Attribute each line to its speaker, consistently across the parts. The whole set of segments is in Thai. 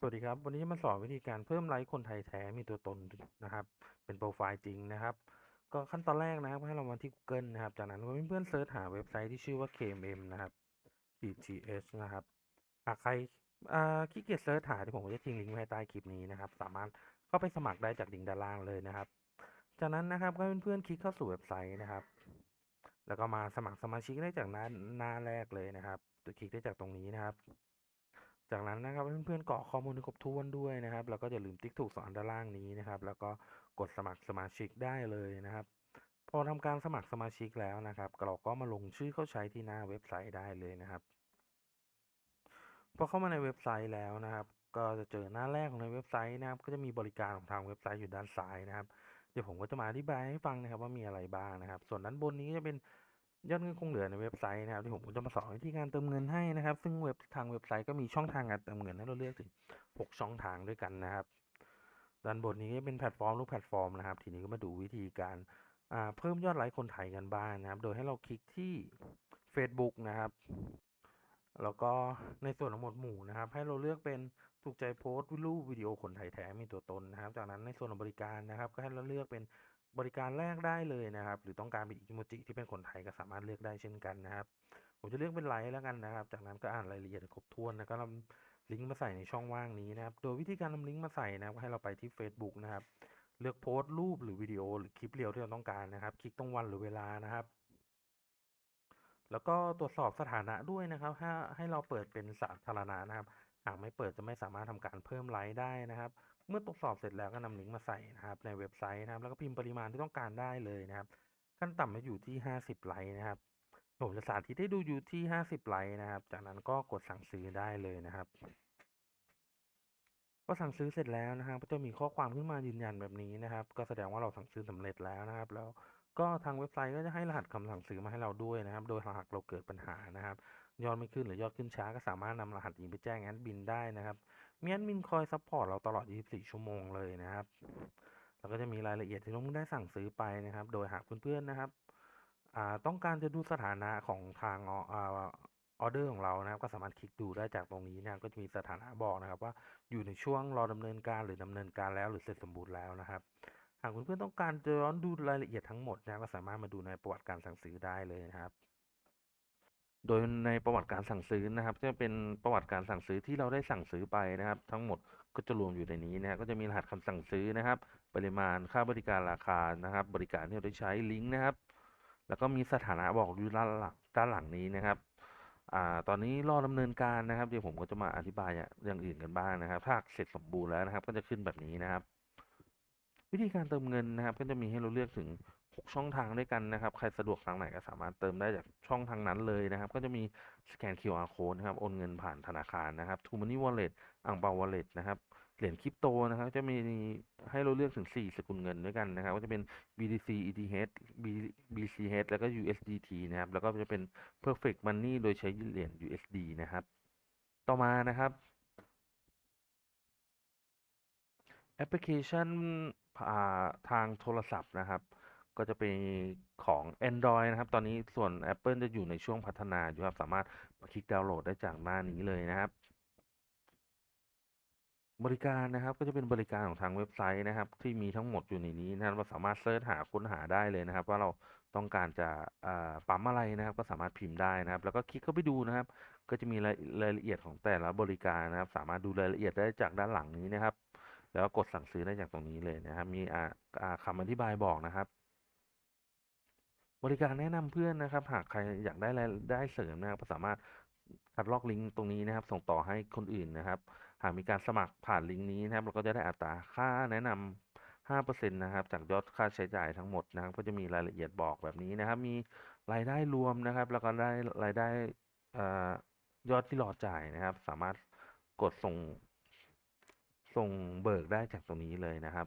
Speaker 1: สวัสดีครับ วันนี้จะมาสอนวิธีการเพิ่มไลค์คนไทยแท้มีตัวตนนะครับ เป็นโปรไฟล์จริงนะครับ ก็ขั้นตอนแรกนะครับให้เรามาที่ Google นะครับ จากนั้นเพื่อนๆเซิร์ชหาเว็บไซต์ที่ชื่อว่า KMM นะครับ GTS นะครับหากใครขี้เกียจเซิร์ชหาที่ผมจะทิ้งลิงก์ไว้ใต้คลิปนี้นะครับ สามารถเข้าไปสมัครได้จากลิงก์ด้านล่างเลยนะครับ จากนั้นนะครับก็เพื่อนๆคลิกเข้าสู่เว็บไซต์นะครับ แล้วก็มาสมัครสมาชิกได้จากหน้าหน้าแรกเลยนะครับคลิกได้จากตรงนี้นะครับ จากนั้นนะครับเพื่อนๆกรอกข้อมูลให้ครบถ้วนด้วยนะครับ แล้วก็อย่าลืมติ๊กถูกสอนด้านล่างนี้นะครับ แล้วก็กดสมัครสมาชิกได้เลยนะครับ พอทำการสมัครสมาชิกแล้วนะครับ เราก็มาลงชื่อเข้าใช้ที่หน้าเว็บไซต์ได้เลยนะครับพอเข้ามาในเว็บไซต์แล้วนะครับ ก็จะเจอหน้าแรกของในเว็บไซต์นะครับ ก็จะมีบริการของทางเว็บไซต์อยู่ด้านซ้ายนะครับ เดี๋ยวผมก็จะมาอธิบายให้ฟังนะครับว่ามีอะไรบ้างนะครับ ส่วนด้านบนนี้จะเป็น ยอดเงินคงเหลือในเว็บไซต์นะครับที่ผมจะมาสอนวิธีการเติมเงินให้นะครับ ซึ่งเว็บทางเว็บไซต์ก็มีช่องทางการเติมเงินให้เราเลือกถึง 6 ช่องทางด้วยกันนะครับด้านบนนี้เป็นแพลตฟอร์มรูปแพลตฟอร์มนะครับ ทีนี้ก็มาดูวิธีการเพิ่มยอดไลค์คนไทยกันบ้างนะครับ โดยให้เราคลิกที่ Facebook นะครับ แล้วก็ในส่วนของหมวดหมู่นะครับ ให้เราเลือกเป็นถูกใจโพสต์รูปวิดีโอคนไทยแท้มีตัวตนนะครับ จากนั้นในส่วนของบริการนะครับ ก็ให้เราเลือกเป็น บริการแรกได้เลยนะครับ หรือต้องการเป็นอีโมจิที่เป็นคนไทยก็สามารถเลือกได้เช่นกันนะครับ ผมจะเลือกเป็นไลค์แล้วกันนะครับ จากนั้นก็อ่านรายละเอียดครบถ้วนแล้วก็นำลิงก์มาใส่ในช่องว่างนี้นะครับ โดยวิธีการนำลิงก์มาใส่นะครับให้เราไปที่ Facebook นะครับ เลือกโพสต์รูปหรือวิดีโอหรือคลิปเรียวที่เราต้องการนะครับ คลิกตรงวันหรือเวลานะครับ แล้วก็ตรวจสอบสถานะด้วยนะครับ ให้ให้เราเปิดเป็นสาธารณะนะครับ หากไม่เปิดจะไม่สามารถทำการเพิ่มไลค์ได้นะครับ เมื่อตรวจสอบเสร็จแล้วก็นำลิงก์มาใส่นะครับในเว็บไซต์นะครับ แล้วก็พิมพ์ปริมาณที่ต้องการได้เลยนะครับ ขั้นต่ำมาอยู่ที่ 50 ไลค์นะครับ ผมจะสาธิตให้ดูอยู่ที่ 50 ไลค์นะครับ จากนั้นก็กดสั่งซื้อได้เลยนะครับพอสั่งซื้อเสร็จแล้วนะครับก็จะมีข้อความขึ้นมายืนยันแบบนี้นะครับ ก็แสดงว่าเราสั่งซื้อสำเร็จแล้วนะครับ แล้วก็ทางเว็บไซต์ก็จะให้รหัสคำสั่งซื้อมาให้เราด้วยนะครับ โดยหากเราเกิดปัญหานะครับ ยอดไม่ขึ้นหรือยอดขึ้นช้าก็สามารถนำรหัสนี้ไปแจ้งแอดมินได้นะครับมีแอดมินคอยซัพพอร์ตเราตลอด 24 ชั่วโมงเลยนะครับแล้วก็จะมีรายละเอียดที่เราได้สั่งซื้อไปนะครับ โดยหากเพื่อนๆนะครับต้องการจะดูสถานะของทางออเดอร์ของเรานะครับก็สามารถคลิกดูได้จากตรงนี้นะครับก็จะมีสถานะบอกนะครับ ว่าอยู่ในช่วงรอดำเนินการหรือดำเนินการแล้วหรือเสร็จสมบูรณ์แล้วนะครับ หากเพื่อนๆต้องการจะย้อนดูรายละเอียดทั้งหมดนะครับก็สามารถมาดูในประวัติการสั่งซื้อได้เลยนะครับ โดยในประวัติการสั่งซื้อนะครับจะเป็นประวัติการสั่งซื้อที่เราได้สั่งซื้อไปนะครับ ทั้งหมดก็จะรวมอยู่ในนี้นะครับก็จะมีรหัสคำสั่งซื้อนะครับ ปริมาณค่าบริการราคานะครับ บริการที่เราได้ใช้ลิงก์นะครับ แล้วก็มีสถานะบอกอยู่ด้านหลังด้านหลังนี้นะครับอ่าตอนนี้รอดำเนินการนะครับเดี๋ยวผมก็จะมาอธิบายอย่างอื่นกันบ้างนะครับ ถ้าเสร็จสมบูรณ์แล้วนะครับ ก็จะขึ้นแบบนี้นะครับ วิธีการเติมเงินนะครับ ก็จะมีให้เราเลือกถึง 6 ช่องทางด้วยกันนะครับ ใครสะดวกทางไหนก็สามารถเติมได้จากช่องทางนั้นเลยนะครับ ก็จะมีสแกน QR code นะครับ โอนเงินผ่านธนาคารนะครับ t ู Money Wallet อ่างเปา Wallet นะครับเหรียญคริปโตนะครับจะมีให้เราเลือกถึง 4 สกุลเงินด้วยกันนะครับ ก็จะเป็น BTC ETH BCH แล้วก็ USDT นะครับ แล้วก็จะเป็น Perfect Money โดยใช้เหรียญ USD นะครับ ต่อมานะครับแอปพลิเคชันทางโทรศัพท์นะครับ ก็จะเป็นของ Android นะครับ ตอนนี้ส่วน Apple จะอยู่ในช่วงพัฒนาอยู่ครับ สามารถคลิกดาวน์โหลดได้จากหน้านี้เลยนะครับ บริการนะครับก็จะเป็นบริการของทางเว็บไซต์นะครับ ที่มีทั้งหมดอยู่ในนี้นะครับเราสามารถเสิร์ชหาค้นหาได้เลยนะครับ ว่าเราต้องการจะปั๊มอะไรนะครับ ก็สามารถพิมพ์ได้นะครับ แล้วก็คลิกเข้าไปดูนะครับ ก็จะมีรายละเอียดของแต่ละบริการนะครับ สามารถดูรายละเอียดได้จากด้านหลังนี้นะครับ แล้วก็กดสั่งซื้อได้จากตรงนี้เลยนะครับ มีอ่าอ่าคำอธิบายบอกนะครับ บริการแนะนำเพื่อนนะครับ หากใครอยากได้รายได้เสริมนะครับก็สามารถคัดลอกลิงก์ตรงนี้นะครับ ส่งต่อให้คนอื่นนะครับ หากมีการสมัครผ่านลิงก์นี้นะครับ เราก็จะได้อัตราค่าแนะนำ5%นะครับ จากยอดค่าใช้จ่ายทั้งหมดนะครับ ก็จะมีรายละเอียดบอกแบบนี้นะครับ มีรายได้รวมนะครับ แล้วก็ได้รายได้อยอดที่รอจ่ายนะครับ สามารถกดส่ง ส่งเบิกได้จากตรงนี้เลยนะครับ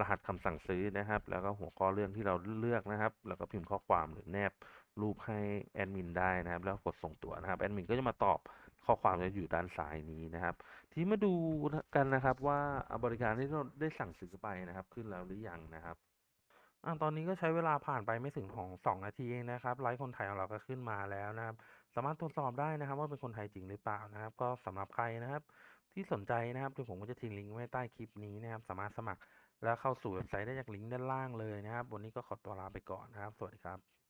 Speaker 1: รหัสคำสั่งซื้อนะครับ แล้วก็หัวข้อเรื่องที่เราเลือกนะครับ แล้วก็พิมพ์ข้อความหรือแนบรูปให้แอดมินได้นะครับ แล้วกดส่งตัวนะครับแอดมินก็จะมาตอบข้อความจะอยู่ด้านซ้ายนี้นะครับ ทีมาดูกันนะครับว่าบริการที่เราได้สั่งซื้อไปนะครับ ขึ้นแล้วหรือยังนะครับอ่าตอนนี้ก็ใช้เวลาผ่านไปไม่ถึงของสองนาทีเองนะครับไลฟ์คนไทยของเราก็ขึ้นมาแล้วนะครับ สามารถตรวจสอบได้นะครับ ว่าเป็นคนไทยจริงหรือเปล่านะครับ ก็สำหรับใครนะครับ ที่สนใจนะครับเดี๋ยวผมก็จะทิ้งลิงก์ไว้ใต้คลิปนี้นะครับ สามารถสมัคร แล้วเข้าสู่เว็บไซต์ได้จากลิงก์ด้านล่างเลยนะครับ วันนี้ก็ขอตัวลาไปก่อนนะครับ สวัสดีครับ